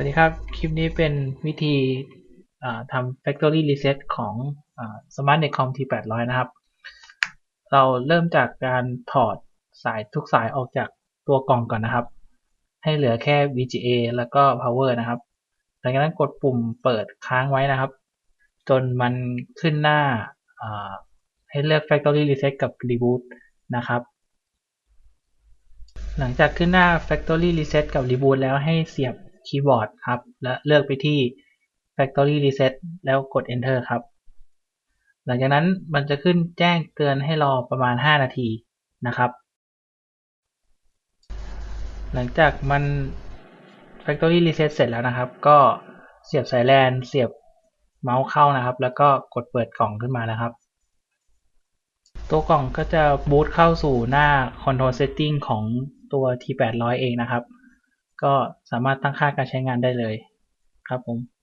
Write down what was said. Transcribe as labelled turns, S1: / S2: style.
S1: วัสดีครับ คลิปนี้เป็นวิธีทำ factory reset ของอ่า Smart Netcom T800 นะครับ เราเริ่มจากการถอดสายทุกสายออกจากตัวกล่องก่อนนะครับ ให้เหลือแค่ VGA แล้วก็ power นะครับหลังจากนั้นกดปุ่มเปิดค้างไว้นะครับ จนมันขึ้นหน้าให้เลือก factory reset กับ reboot นะครับหลังจากขึ้นหน้า factory reset กับ reboot แล้วให้เสียบ คีย์บอร์ดครับ และเลือกไปที่ factory reset แล้วกด enter ครับ หลังจากนั้นมันจะขึ้นแจ้งเตือนให้รอประมาณ 5 นาทีนะครับ หลังจากมัน factory reset เสร็จแล้วนะครับ ก็เสียบสายแลนเสียบเมาส์เข้านะครับ แล้วก็กดเปิดกล่องขึ้นมานะครับ ตัวกล่องก็จะบูตเข้าสู่หน้า control setting ของตัว T800 เองนะครับ ก็สามารถตั้งค่าการใช้งานได้เลยครับผม